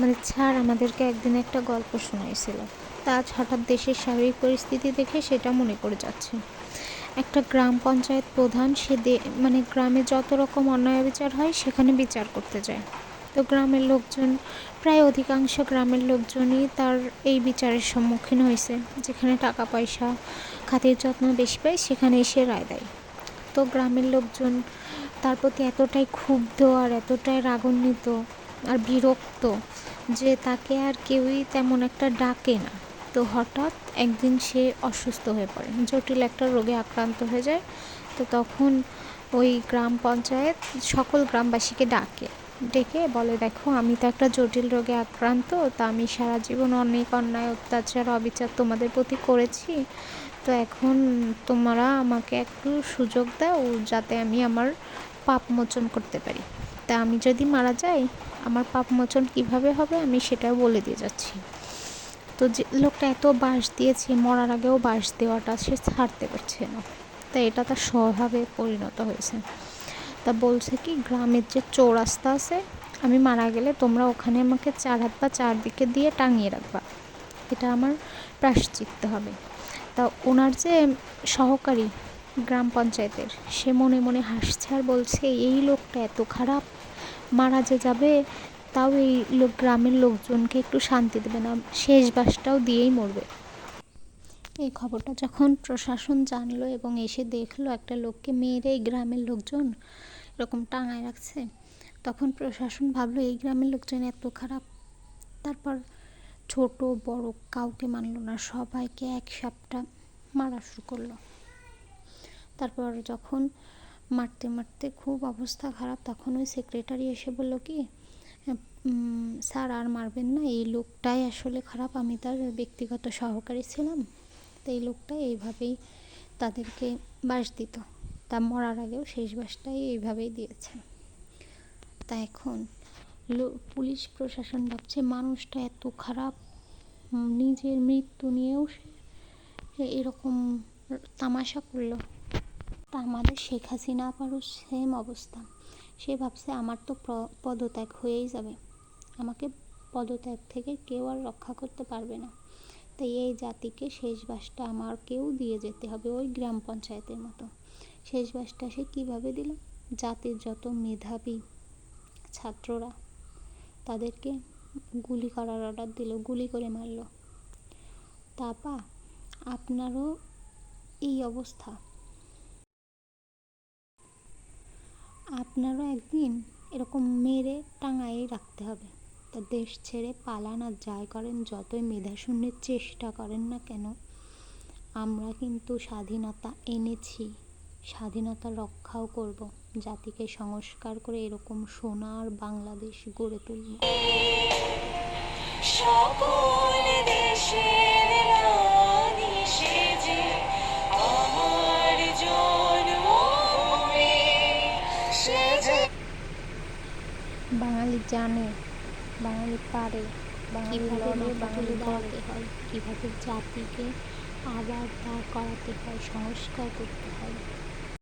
মানে স্যার আমাদেরকে একদিন একটা গল্প শোনাইছিল। তা আজ হঠাৎ দেশের স্বাভাবিক পরিস্থিতি দেখে সেটা মনে পড়ে যাচ্ছে। একটা গ্রাম পঞ্চায়েত প্রধান সে মানে গ্রামে যত রকম অন্যায় বিচার হয় সেখানে বিচার করতে যায়। তো গ্রামের লোকজন, প্রায় অধিকাংশ গ্রামের লোকজনই তার এই বিচারের সম্মুখীন হয়েছে। যেখানে টাকা পয়সা, খাতির যত্ন বেশি পায় সেখানে এসে রায় দেয়। তো গ্রামের লোকজন তার প্রতি এতটাই ক্ষুব্ধ আর এতটাই রাগান্বিত আর বিরক্ত যে তাকে আর কেউই তেমন একটা ডাকে না। তো হঠাৎ একদিন সে অসুস্থ হয়ে পড়ে। জটিল একটা রোগে আক্রান্ত হয়ে যায়। তো তখন ওই গ্রাম পঞ্চায়েত সকল গ্রামবাসীকে ডাকে। ডেকে বলে, দেখো, আমি তো একটা জটিল রোগে আক্রান্ত, তা আমি সারা জীবন অনেক অন্যায়, অত্যাচার, অবিচার তোমাদের প্রতি করেছি। তো এখন তোমরা আমাকে একটু সুযোগ দাও, যাতে আমি আমার পাপ মোচন করতে পারি। তা আমি যদি মারা যাই, আমার পাপ মোচন কীভাবে হবে আমি সেটাও বলে দিয়ে যাচ্ছি। তো যে লোকটা এত বাস দিয়েছে, মরার আগেও বাস দেওয়াটা সে ছাড়তে পারছে না। তাই এটা তার স্বভাবে পরিণত হয়েছে। তা বলছে কি, গ্রামের যে চৌরাস্তা আছে, আমি মারা গেলে তোমরা ওখানে আমাকে চার হাত বা চারদিকে দিয়ে টাঙিয়ে রাখবা। এটা আমার প্রাশ্চিত্য হবে। তা ওনার যে সহকারী গ্রাম পঞ্চায়েতের, সে মনে মনে হাসছে আর বলছে, এই লোকটা এত খারাপ। মারা যে যাবে, তাও এই লোক, গ্রামের লোকজনকে একটু শান্তি দেবে না। শেষ বাসটাও দিয়েই মরবে। এই খবরটা যখন প্রশাসন জানলো এবং এসে দেখল একটা লোককে মেরে এই গ্রামের লোকজন এরকম টাঙায় রাখছে, তখন প্রশাসন ভাবলো, এই গ্রামের লোকজন এত খারাপ। তারপর ছোট, বড় কাউকে মানলো না, সবাইকে এক সপ্তাহ মারা শুরু করল। তারপর যখন মারতে মারতে খুব অবস্থা খারাপ। তখন ওই সেক্রেটারি এসে বলল কি স্যার আর মারবেন না, এই লোকটাই আসলে খারাপ। আমি তার ব্যক্তিগত সহকারী ছিলাম, তো এই লোকটা এইভাবেই তাদেরকে বাস দিত। তা মরার আগেও শেষ বাসটাই এইভাবেই দিয়েছে। তা এখন পুলিশ প্রশাসন ভাবছে, মানুষটা এত খারাপ নিজের মৃত্যু নিয়েও সে এরকম তামাশা করল। তা আমাদের শেখ হাসিনা আপারও সেম অবস্থা। সে ভাবছে আমার তো প্র- পদত্যাগ হয়েই যাবে। আমাকে পদত্যাগ থেকে কেউ আর রক্ষা করতে পারবে না। তাই এই জাতিকে শেষ বাসটা আমারকেও দিয়ে যেতে হবে ওই গ্রাম পঞ্চায়েতের মতো। শেষ বাসটা সে কীভাবে দিল? জাতির যত মেধাবী ছাত্ররা, তাদেরকে গুলি করার অর্ডার দিল, গুলি করে মারল। তাপা, আপনারও এই অবস্থা। আপনারও একদিন এরকম মেরে টাঙায়েই রাখতে হবে। তা দেশ ছেড়ে পালান আর যাই করেন, যতই মেধাশূন্যের চেষ্টা করেন না কেন, আমরা কিন্তু স্বাধীনতা এনেছি, স্বাধীনতা রক্ষাও করব, জাতিকে সংস্কার করে এরকম সোনার বাংলাদেশ গড়ে তুলব। সকল দেশের বাঙালি জানে বাঙালি পারে বাঙালি বাঙালি বলতে হয় কীভাবে জাতিকে আবার দাঁড় করাতে হয় সংস্কার করতে হয়।